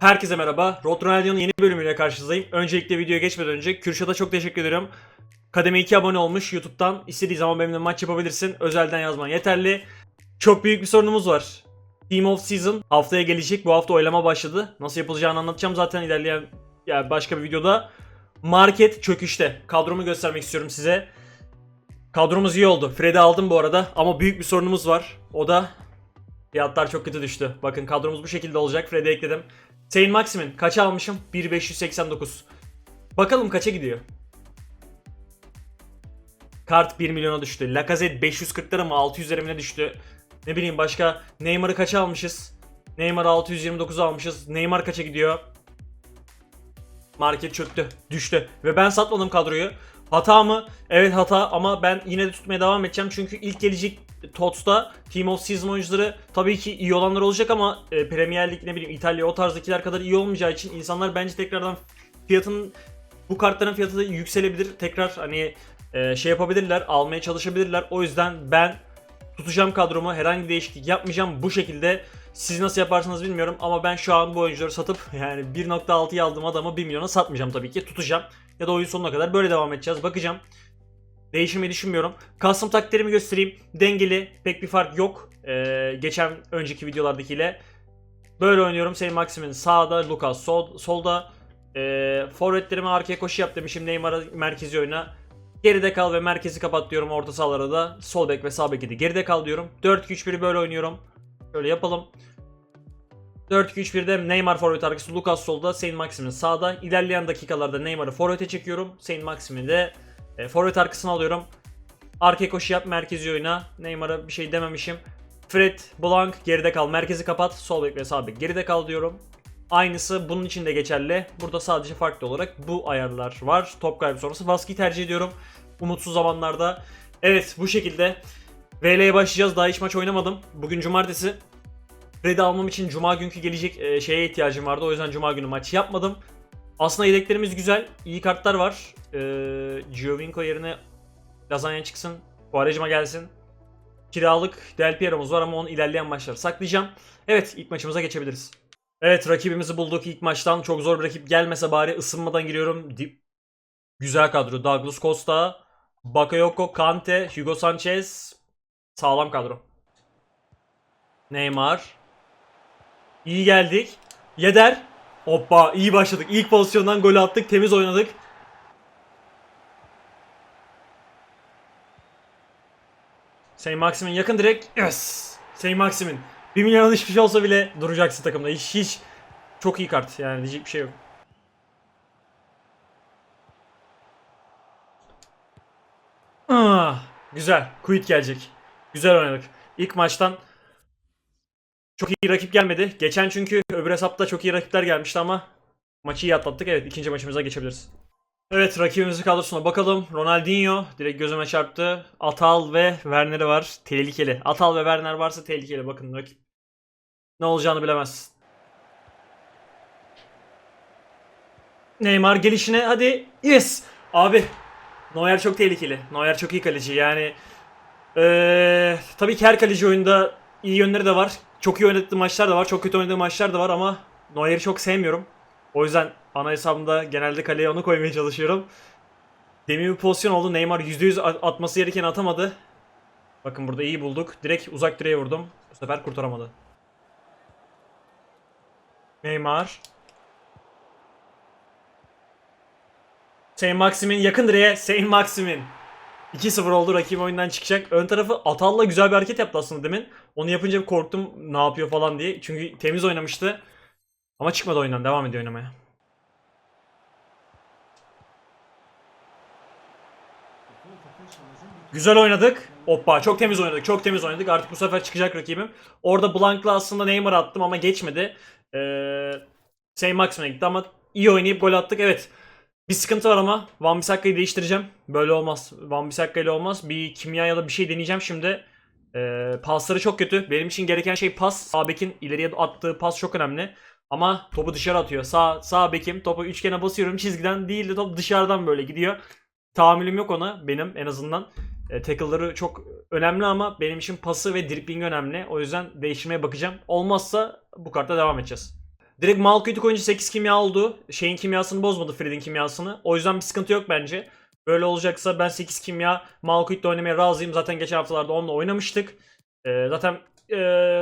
Herkese merhaba. Road Ronaldinho'nun yeni bölümüyle karşınızdayım. Öncelikle videoya geçmeden önce Kürşat'a çok teşekkür ediyorum. Kademe 2 abone olmuş YouTube'dan. İstediği zaman benimle maç yapabilirsin. Özelden yazman yeterli. Çok büyük bir sorunumuz var. Team of Season haftaya gelecek. Bu hafta oylama başladı. Nasıl yapılacağını anlatacağım zaten ilerleyen yani başka bir videoda. Market çöküşte. Kadromu göstermek istiyorum size. Kadromuz iyi oldu. Fred'i aldım bu arada ama büyük bir sorunumuz var. O da fiyatlar çok kötü düştü. Bakın kadromuz bu şekilde olacak. Fred'i ekledim. Saint Maximin kaça almışım? 1589. Bakalım kaça gidiyor? Kart 1 milyona düştü. Lacazette 540'lara mı 600'lere mi düştü? Ne bileyim başka Neymar'ı kaça almışız? Neymar 629 almışız. Neymar kaça gidiyor? Market çöktü. Düştü. Ve ben satmadım kadroyu. Hata mı? Evet hata ama ben yine de tutmaya devam edeceğim. Çünkü ilk gelecek TOTS'ta Team of Season oyuncuları tabii ki iyi olanlar olacak ama e, Premier Lig ne bileyim İtalya o tarzdakiler kadar iyi olmayacağı için insanlar bence tekrardan fiyatın bu kartların fiyatı da yükselebilir. Tekrar hani e, şey yapabilirler, almaya çalışabilirler. O yüzden ben tutacağım kadromu. Herhangi değişiklik yapmayacağım. Bu şekilde siz nasıl yaparsınız bilmiyorum ama ben şu an bu oyuncuları satıp yani 1.6'ya aldığım adamı 1 milyona satmayacağım tabii ki. Tutacağım. Ya da oyun sonuna kadar böyle devam edeceğiz. Bakacağım. Değişmeyi düşünmüyorum. Custom taktiklerimi göstereyim. Dengeli. Pek bir fark yok. Ee, geçen önceki videolardakiyle. Böyle oynuyorum. Senin Maximin sağda, Lucas sol, solda. Ee, forvetlerimi arkaya koşu yap demişim. Neymar'a merkezi oyna. Geride kal ve merkezi kapat diyorum. Orta sahalara da sol bek ve sağ beki de geride kal diyorum. 4-2-3-1'i böyle oynuyorum. Şöyle yapalım. 4-2-3-1'de Neymar forvet arkası, Lucas solda, Saint Maximin sağda. İlerleyen dakikalarda Neymar'ı forvete çekiyorum. Saint Maximin'i de e, forvet arkasına alıyorum. Arkaya koşu yap, merkezi oyna. Neymar'a bir şey dememişim. Fred, Blanc geride kal, merkezi kapat. Sol bek ve sağ bek geride kal diyorum. Aynısı bunun için de geçerli. Burada sadece farklı olarak bu ayarlar var. Top kaybı sonrası. Baskıyı tercih ediyorum. Umutsuz zamanlarda. Evet bu şekilde. VL'ye başlayacağız. Daha hiç maç oynamadım. Bugün cumartesi. Red'i almam için cuma günkü gelecek e, şeye ihtiyacım vardı. O yüzden cuma günü maç yapmadım. Aslında yedeklerimiz güzel. iyi kartlar var. Ee, Giovinco yerine Lazanya çıksın. Quaresma gelsin. Kiralık Del Piero'muz var ama onu ilerleyen maçları saklayacağım. Evet ilk maçımıza geçebiliriz. Evet rakibimizi bulduk ilk maçtan. Çok zor bir rakip gelmese bari ısınmadan giriyorum. Dip. Güzel kadro. Douglas Costa, Bakayoko, Kante, Hugo Sanchez. Sağlam kadro. Neymar. İyi geldik. Yeder. Hoppa iyi başladık. İlk pozisyondan gol attık. Temiz oynadık. Saint Maximin yakın direkt. Yes. Saint Maximin. 1 milyon hiçbir şey olsa bile duracaksın takımda. Hiç hiç çok iyi kart yani diyecek bir şey yok. Ah, güzel. Quit gelecek. Güzel oynadık. İlk maçtan çok iyi rakip gelmedi. Geçen çünkü öbür hesapta çok iyi rakipler gelmişti ama maçı iyi atlattık. Evet ikinci maçımıza geçebiliriz. Evet rakibimizin kadrosuna bakalım. Ronaldinho direkt gözüme çarptı. Atal ve Werner var. Tehlikeli. Atal ve Werner varsa tehlikeli. Bakın rakip ne olacağını bilemez. Neymar gelişine hadi. Yes. Abi Neuer çok tehlikeli. Neuer çok iyi kaleci. Yani ee, tabii ki her kaleci oyunda iyi yönleri de var. Çok iyi oynadığı maçlar da var. Çok kötü oynadığı maçlar da var ama Neuer'i çok sevmiyorum. O yüzden ana hesabımda genelde kaleye onu koymaya çalışıyorum. Demin bir pozisyon oldu. Neymar %100 at- atması gereken atamadı. Bakın burada iyi bulduk. Direkt uzak direğe vurdum. Bu sefer kurtaramadı. Neymar. Saint Maximin yakın direğe. Saint Maximin. 2-0 oldu rakip oyundan çıkacak. Ön tarafı Atal'la güzel bir hareket yaptı aslında demin. Onu yapınca korktum ne yapıyor falan diye. Çünkü temiz oynamıştı. Ama çıkmadı oyundan. Devam ediyor oynamaya. Güzel oynadık. Hoppa çok temiz oynadık. Çok temiz oynadık. Artık bu sefer çıkacak rakibim. Orada Blank'la aslında Neymar attım ama geçmedi. Ee, Saint Maximin'e gitti ama iyi oynayıp gol attık. Evet. Bir sıkıntı var ama Van Bissakka'yı değiştireceğim. Böyle olmaz. Van Bissaka ile olmaz. Bir kimya ya da bir şey deneyeceğim şimdi. Ee, pasları çok kötü. Benim için gereken şey pas. Sağ bekin ileriye attığı pas çok önemli. Ama topu dışarı atıyor. Sağ sağ bekim topu üçgene basıyorum çizgiden değil de top dışarıdan böyle gidiyor. Tahammülüm yok ona benim en azından. E, tackle'ları çok önemli ama benim için pası ve dribbling önemli. O yüzden değiştirmeye bakacağım. Olmazsa bu kartta devam edeceğiz. Direkt Malkoit'i koyunca 8 kimya oldu. Şeyin kimyasını bozmadı Fred'in kimyasını. O yüzden bir sıkıntı yok bence. Böyle olacaksa ben 8 kimya Malkoit'le oynamaya razıyım. Zaten geçen haftalarda onunla oynamıştık. Ee, zaten e,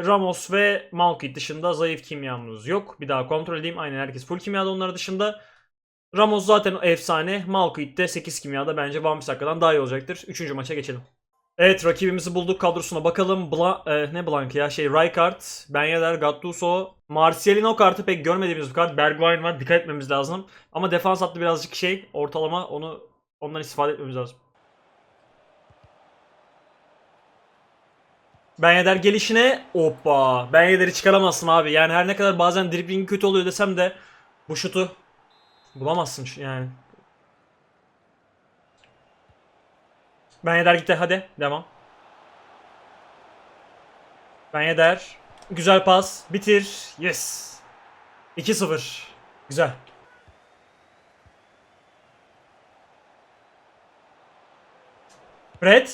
Ramos ve Malkoit dışında zayıf kimyamız yok. Bir daha kontrol edeyim. Aynen herkes full kimyada onlar dışında. Ramos zaten efsane. Malkoit de 8 kimyada bence Van Bissaka'dan daha iyi olacaktır. Üçüncü maça geçelim. Evet rakibimizi bulduk kadrosuna bakalım. Bla e, ne Blank ya şey Rijkaard, Ben Yedder, Gattuso, Martial'in kartı pek görmediğimiz bir kart. Bergwijn var dikkat etmemiz lazım. Ama defans hattı birazcık şey ortalama onu ondan istifade etmemiz lazım. Ben Yedder gelişine hoppa. Ben Yedder'i çıkaramazsın abi. Yani her ne kadar bazen driblingi kötü oluyor desem de bu şutu bulamazsın yani. Ben Yedder gitti hadi devam. Ben Yedder. Güzel pas. Bitir. Yes. 2-0. Güzel. Fred.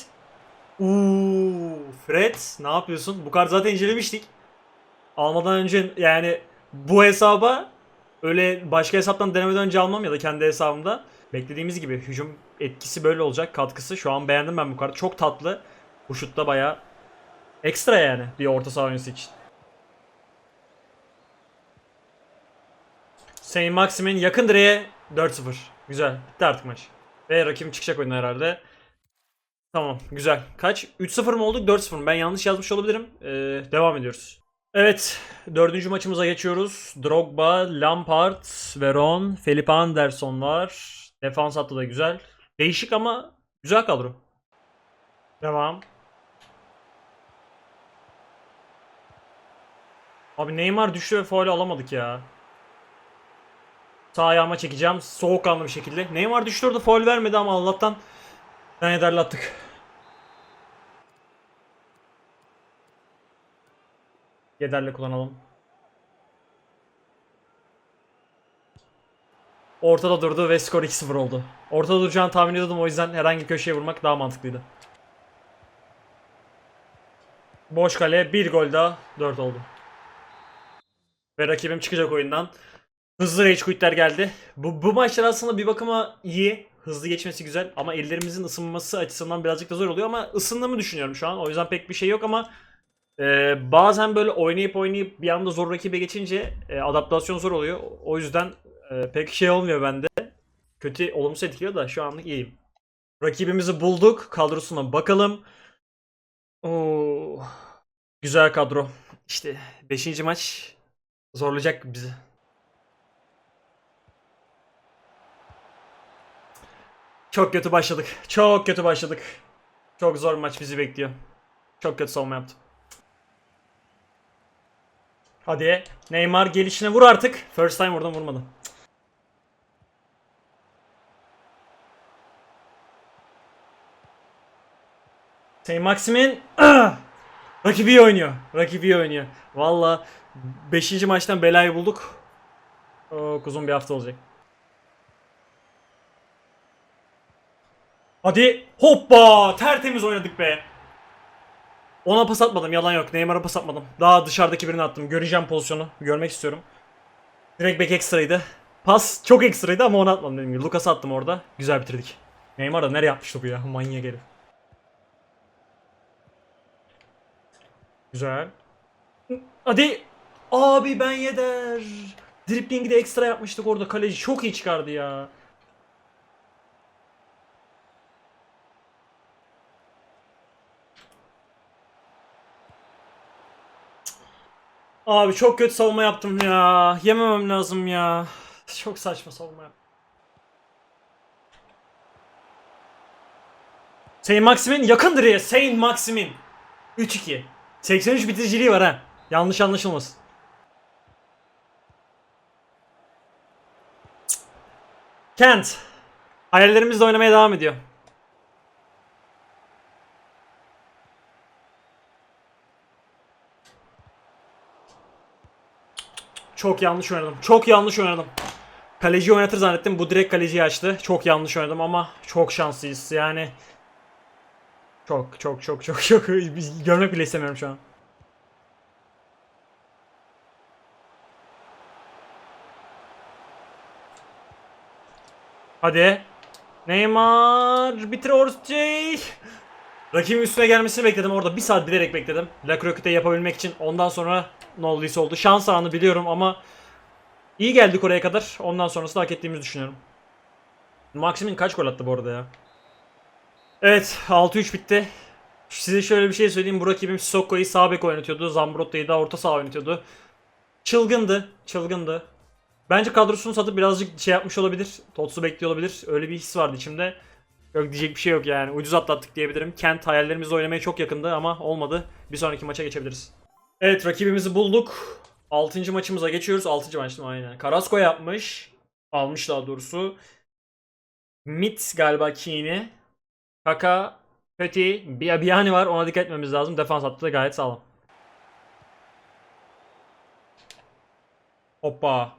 Uuu Fred ne yapıyorsun? Bu kart zaten incelemiştik. Almadan önce yani bu hesaba öyle başka hesaptan denemeden önce almam ya da kendi hesabımda. Beklediğimiz gibi hücum etkisi böyle olacak katkısı. Şu an beğendim ben bu kartı. Çok tatlı. Bu şutta bayağı ekstra yani bir orta saha oyuncusu için. Saint Maximin yakın direğe 4-0. Güzel. Bitti artık maç. Ve rakibim çıkacak oyundan herhalde. Tamam güzel. Kaç? 3-0 mı olduk 4-0 mı? Ben yanlış yazmış olabilirim. Ee, devam ediyoruz. Evet. Dördüncü maçımıza geçiyoruz. Drogba, Lampard, Veron, Felipe Anderson var. Defans hattı da güzel. Değişik ama güzel kadro. Devam. Abi Neymar düştü ve faul alamadık ya. Sağ ayağıma çekeceğim soğukkanlı bir şekilde. Neymar düştü orada faul vermedi ama Allah'tan ben ederlattık. Yederle kullanalım. Ortada durdu ve skor 2-0 oldu. Ortada duracağını tahmin ediyordum o yüzden herhangi köşeye vurmak daha mantıklıydı. Boş kale bir gol daha 4 oldu. Ve rakibim çıkacak oyundan. Hızlı rage quitler geldi. Bu, bu maçlar aslında bir bakıma iyi. Hızlı geçmesi güzel ama ellerimizin ısınması açısından birazcık da zor oluyor ama ısındığımı düşünüyorum şu an. O yüzden pek bir şey yok ama e, bazen böyle oynayıp oynayıp bir anda zor rakibe geçince e, adaptasyon zor oluyor. O yüzden e, pek şey olmuyor bende. Kötü olumsuz etkiliyor da şu anlık iyiyim. Rakibimizi bulduk. Kadrosuna bakalım. Oo, güzel kadro. İşte 5. maç zorlayacak bizi. Çok kötü başladık. Çok kötü başladık. Çok zor maç bizi bekliyor. Çok kötü savunma yaptım. Hadi Neymar gelişine vur artık. First time vurdum vurmadım. Saint Maximin Ah! Rakibi iyi oynuyor. Rakibi iyi oynuyor. Valla 5. maçtan belayı bulduk. Çok uzun bir hafta olacak. Hadi hoppa tertemiz oynadık be. Ona pas atmadım yalan yok. Neymar'a pas atmadım. Daha dışarıdaki birini attım. Göreceğim pozisyonu. Görmek istiyorum. Direkt back ekstraydı. Pas çok ekstraydı ama ona atmadım dediğim gibi. Lucas'a attım orada. Güzel bitirdik. Neymar da nereye atmıştı bu ya? Manyak herif. Güzel. Hadi. Abi ben yeder. Dripling'i de ekstra yapmıştık orada. Kaleci çok iyi çıkardı ya. Abi çok kötü savunma yaptım ya. Yememem lazım ya. Çok saçma savunma yaptım. Saint Maximin yakın direğe. Saint Maximin. 3-2. 83 bitiriciliği var ha. Yanlış anlaşılmasın. Kent. Hayallerimizle oynamaya devam ediyor. Çok yanlış oynadım. Çok yanlış oynadım. Kaleci oynatır zannettim. Bu direkt kaleciyi açtı. Çok yanlış oynadım ama çok şanslıyız. Yani çok çok çok çok çok görmek bile istemiyorum şu an. Hadi. Neymar bitir Orçey. Rakibin üstüne gelmesini bekledim orada. Bir saat bilerek bekledim. La Croquet'e yapabilmek için. Ondan sonra ne olduysa oldu. Şans anı biliyorum ama iyi geldik oraya kadar. Ondan sonrasını hak ettiğimizi düşünüyorum. Maximin kaç gol attı bu arada ya? Evet 6-3 bitti. Size şöyle bir şey söyleyeyim. Bu rakibim Sissoko'yu sağ bek oynatıyordu. Zambrotta'yı da orta saha oynatıyordu. Çılgındı. Çılgındı. Bence kadrosunu satıp birazcık şey yapmış olabilir. Totsu bekliyor olabilir. Öyle bir his vardı içimde. Yok diyecek bir şey yok yani. Ucuz atlattık diyebilirim. Kent hayallerimizle oynamaya çok yakındı ama olmadı. Bir sonraki maça geçebiliriz. Evet rakibimizi bulduk. 6. maçımıza geçiyoruz. 6. maç mi? Aynen. Carrasco yapmış. Almış daha doğrusu. Mit galiba Keane. Kaka, Petit, Biabiani var. Ona dikkat etmemiz lazım. Defans hattı da gayet sağlam. Hoppa.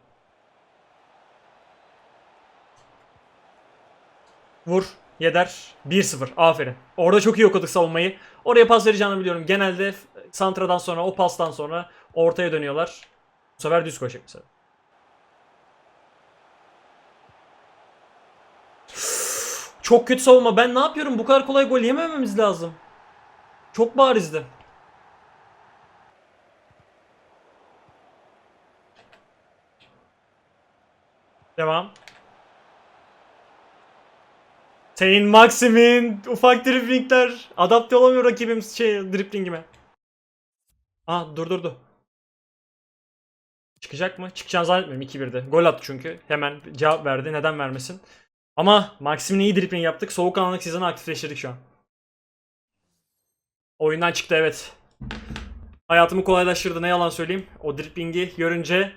Vur. Yeder. 1-0. Aferin. Orada çok iyi okuduk savunmayı. Oraya pas vereceğini biliyorum. Genelde santradan sonra o pastan sonra ortaya dönüyorlar. Bu sefer düz koşacak mesela. Çok kötü savunma. Ben ne yapıyorum? Bu kadar kolay gol yemememiz lazım. Çok barizdi. Devam. Senin Maxim'in ufak driplingler adapte olamıyor rakibim şey driplingime. Aa durdurdu. Çıkacak mı? Çıkacağını zannetmiyorum 2-1'de. Gol attı çünkü. Hemen cevap verdi. Neden vermesin? Ama Maxim'in iyi dripling yaptık. Soğukkanlılık sizini aktifleştirdik şu an. Oyundan çıktı evet. Hayatımı kolaylaştırdı ne yalan söyleyeyim. O driplingi görünce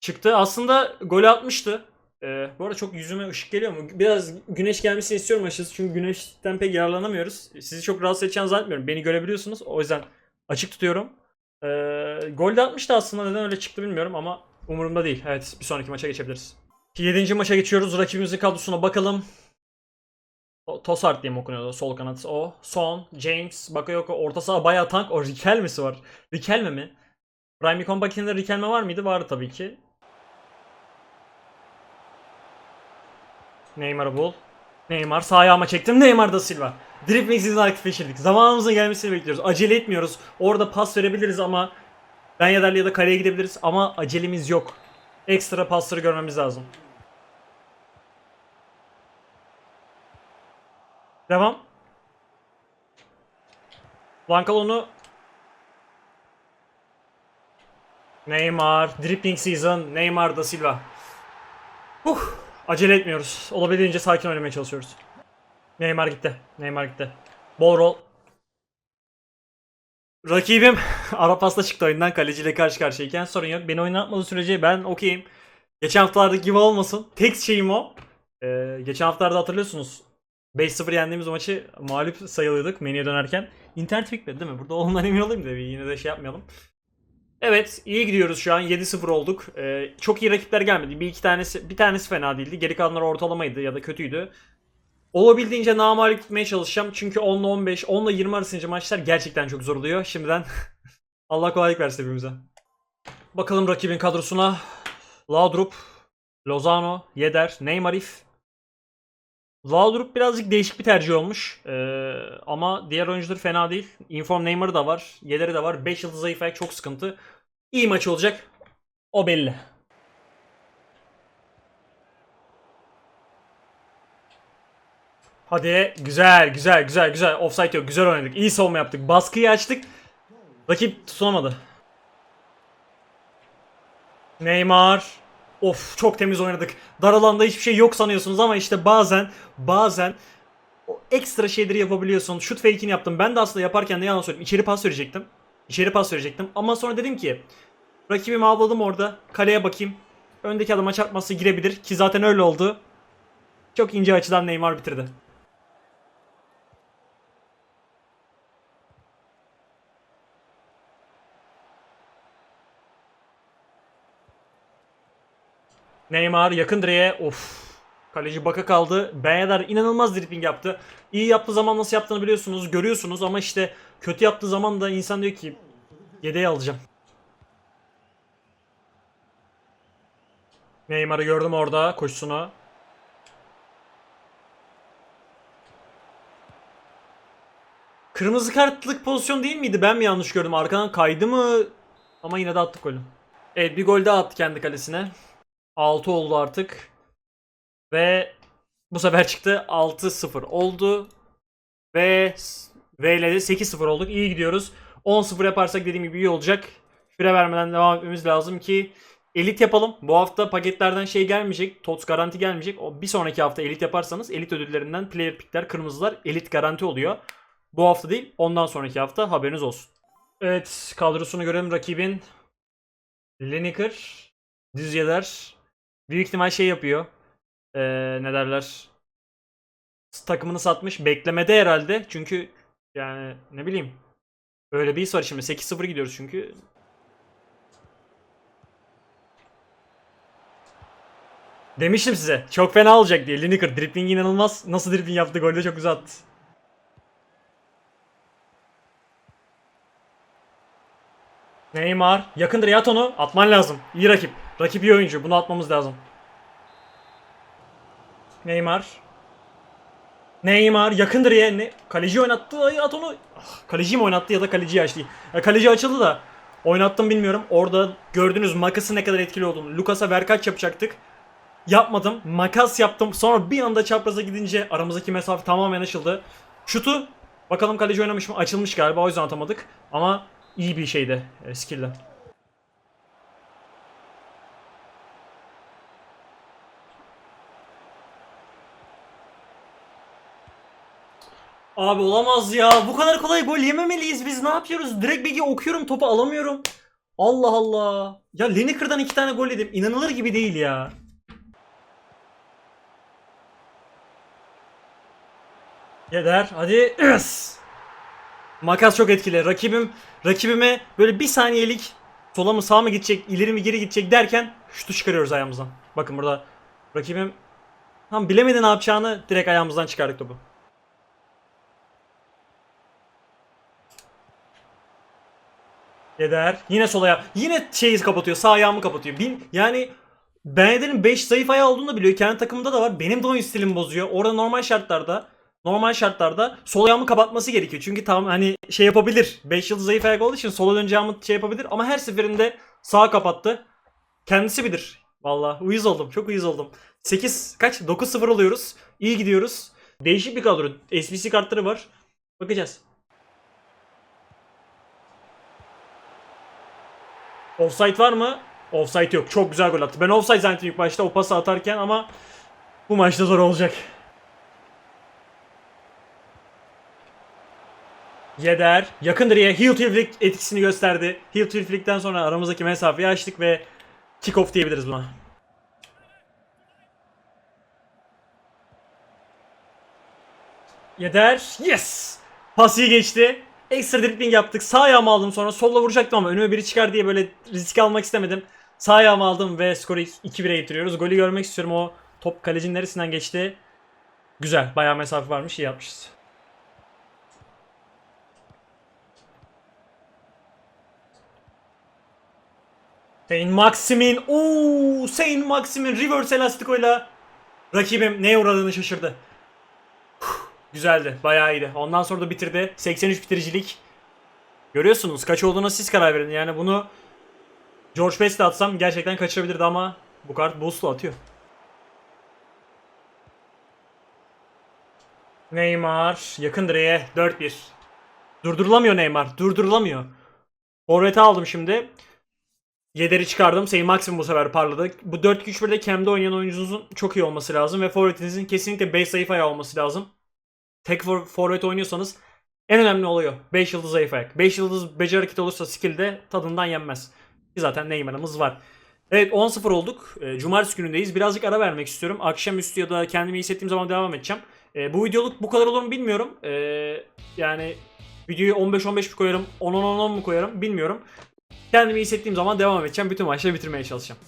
çıktı. Aslında gol atmıştı. Ee, bu arada çok yüzüme ışık geliyor mu? Biraz güneş gelmesini istiyorum açıkçası çünkü güneşten pek yararlanamıyoruz. Sizi çok rahatsız edeceğini zannetmiyorum. Beni görebiliyorsunuz. O yüzden açık tutuyorum. Ee, gol de atmıştı aslında. Neden öyle çıktı bilmiyorum ama umurumda değil. Evet bir sonraki maça geçebiliriz. 7. maça geçiyoruz. Rakibimizin kadrosuna bakalım. Tosart diye mi okunuyordu sol kanat o. Son, James, Bakayoko orta saha bayağı tank. O Rikelme'si var. Rikelme mi? Prime Combakin'de Rikelme var mıydı? Vardı tabii ki. Neymar'ı bul. Neymar sağ ayağıma çektim. Neymar da Silva. Dribbling sizin aktifleştirdik. Zamanımızın gelmesini bekliyoruz. Acele etmiyoruz. Orada pas verebiliriz ama ben ya da kaleye gidebiliriz ama acelemiz yok. Ekstra pasları görmemiz lazım. Devam. Blankalonu Neymar, dribbling season, Neymar da Silva. Uh, acele etmiyoruz. Olabildiğince sakin oynamaya çalışıyoruz. Neymar gitti. Neymar gitti. Ball roll. Rakibim Arapas'ta çıktı oyundan kaleciyle karşı karşıyayken sorun yok. Beni oynatmadığı sürece ben okeyim. Geçen haftalardaki gibi olmasın. Tek şeyim o. Ee, geçen haftalarda hatırlıyorsunuz. 5-0 yendiğimiz maçı mağlup sayılıyorduk menüye dönerken. İnternet bitmedi değil mi? Burada ondan emin olayım da yine de şey yapmayalım. Evet iyi gidiyoruz şu an 7-0 olduk. Ee, çok iyi rakipler gelmedi. Bir iki tanesi bir tanesi fena değildi. Geri kalanlar ortalamaydı ya da kötüydü. Olabildiğince namalip gitmeye çalışacağım. Çünkü 10 ile 15, 10 ile 20 arasınca maçlar gerçekten çok zor oluyor. Şimdiden Allah kolaylık versin hepimize. Bakalım rakibin kadrosuna. Laudrup, Lozano, Yeder, Neymarif. Laudrup birazcık değişik bir tercih olmuş. Ee, ama diğer oyuncuları fena değil. Inform Neymar'ı da var. Yeder'i de var. 5 yıldız zayıf ayak çok sıkıntı. İyi maç olacak. O belli. Hadi güzel güzel güzel güzel offside yok güzel oynadık iyi savunma yaptık baskıyı açtık rakip tutunamadı Neymar of çok temiz oynadık. Dar alanda hiçbir şey yok sanıyorsunuz ama işte bazen bazen o ekstra şeyleri yapabiliyorsun. Şut fake'ini yaptım. Ben de aslında yaparken ne yalan söyleyeyim içeri pas verecektim. İçeri pas verecektim. Ama sonra dedim ki rakibimi avladım orada. Kaleye bakayım. Öndeki adama çarpması girebilir. Ki zaten öyle oldu. Çok ince açıdan Neymar bitirdi. Neymar yakın direğe. Of. Kaleci baka kaldı. Benyader inanılmaz dripling yaptı. İyi yaptığı zaman nasıl yaptığını biliyorsunuz, görüyorsunuz ama işte kötü yaptığı zaman da insan diyor ki yedeği alacağım. Neymar'ı gördüm orada koşusuna. Kırmızı kartlık pozisyon değil miydi? Ben mi yanlış gördüm? Arkadan kaydı mı? Ama yine de attık golü. Evet bir gol daha attı kendi kalesine. 6 oldu artık. Ve bu sefer çıktı 6-0 oldu. Ve V ile de 8-0 olduk. İyi gidiyoruz. 10-0 yaparsak dediğim gibi iyi olacak. Süre vermeden devam etmemiz lazım ki elit yapalım. Bu hafta paketlerden şey gelmeyecek. TOTS garanti gelmeyecek. O bir sonraki hafta elit yaparsanız elit ödüllerinden player pickler, kırmızılar elit garanti oluyor. Bu hafta değil, ondan sonraki hafta haberiniz olsun. Evet, kadrosunu görelim rakibin. Lineker, Düzyeler. Büyük ihtimal şey yapıyor. Ee, ne derler? Takımını satmış. Beklemede herhalde. Çünkü yani ne bileyim. Öyle bir his var şimdi. 8-0 gidiyoruz çünkü. Demiştim size. Çok fena olacak diye. Lineker dribbling inanılmaz. Nasıl dribbling yaptı golde çok güzel attı. Neymar. Yakındır at onu. Atman lazım. İyi rakip. Rakip iyi oyuncu. Bunu atmamız lazım. Neymar. Neymar yakındır ya. Ne? Kaleci oynattı. Ay at onu. Ah, kaleci mi oynattı ya da kaleci açtı. Ya, kaleci açıldı da. Oynattım bilmiyorum. Orada gördünüz makasın ne kadar etkili olduğunu. Lucas'a verkaç yapacaktık. Yapmadım. Makas yaptım. Sonra bir anda çapraza gidince aramızdaki mesafe tamamen açıldı. Şutu bakalım kaleci oynamış mı? Açılmış galiba o yüzden atamadık. Ama iyi bir şeydi. E, skill'de. Abi olamaz ya. Bu kadar kolay gol yememeliyiz biz. Ne yapıyoruz? Direkt begi okuyorum topu alamıyorum. Allah Allah. Ya Lineker'dan iki tane gol yedim. İnanılır gibi değil ya. Yeter. Hadi. Yes. Makas çok etkili. Rakibim rakibime böyle bir saniyelik sola mı sağa mı gidecek, ileri mi geri gidecek derken şutu çıkarıyoruz ayağımızdan. Bakın burada rakibim tam bilemedi ne yapacağını direkt ayağımızdan çıkardık topu. Eder. Yine sol ayağı. Yine şeyi kapatıyor. Sağ ayağımı kapatıyor. Bin, yani Beneder'in 5 zayıf ayağı olduğunu da biliyor. Kendi takımında da var. Benim de oyun stilimi bozuyor. Orada normal şartlarda normal şartlarda sol ayağımı kapatması gerekiyor. Çünkü tam hani şey yapabilir. 5 yıldız zayıf ayak olduğu için sola döneceğimi şey yapabilir. Ama her seferinde sağa kapattı. Kendisi bilir. Valla uyuz oldum. Çok uyuz oldum. 8 kaç? 9-0 oluyoruz. İyi gidiyoruz. Değişik bir kadro. SBC kartları var. Bakacağız. Offside var mı? Offside yok. Çok güzel gol attı. Ben offside zannettim ilk başta o pası atarken ama bu maçta zor olacak. Yeder. Yakın direğe heel flick etkisini gösterdi. Heel flick'ten sonra aramızdaki mesafeyi açtık ve kick off diyebiliriz buna. Yeder. Yes! Pas iyi geçti. Ekstra dribbling yaptık. Sağ ayağımı aldım sonra solla vuracaktım ama önüme biri çıkar diye böyle risk almak istemedim. Sağ ayağımı aldım ve skoru 2-1'e getiriyoruz. Golü görmek istiyorum. O top kalecinin neresinden geçti. Güzel. Bayağı mesafe varmış. iyi yapmışız. Saint Maximin. ooo Saint Maximin reverse elastikoyla rakibim neye uğradığını şaşırdı. Güzeldi. Bayağı iyiydi. Ondan sonra da bitirdi. 83 bitiricilik. Görüyorsunuz kaç olduğuna siz karar verin. Yani bunu George Best'e atsam gerçekten kaçırabilirdi ama bu kart boost'u atıyor. Neymar yakın direğe 4-1. Durdurulamıyor Neymar. Durdurulamıyor. Forvet'i aldım şimdi. Yederi çıkardım. Sayın Maxim bu sefer parladı. Bu 4-2-3-1'de Cam'de oynayan oyuncunuzun çok iyi olması lazım. Ve forvetinizin kesinlikle 5 zayıf ayağı olması lazım. Tek for forvet oynuyorsanız en önemli oluyor. 5 yıldız zayıf ayak. 5 yıldız beceri hareketi olursa skill de tadından yenmez. Zaten Neymar'ımız var. Evet 10-0 olduk. E, Cumartesi günündeyiz. Birazcık ara vermek istiyorum. Akşamüstü ya da kendimi iyi hissettiğim zaman devam edeceğim. E, bu videoluk bu kadar olur mu bilmiyorum. E, yani videoyu 15-15 mi koyarım, 10-10-10 mu koyarım bilmiyorum. Kendimi iyi hissettiğim zaman devam edeceğim. Bütün maçları bitirmeye çalışacağım.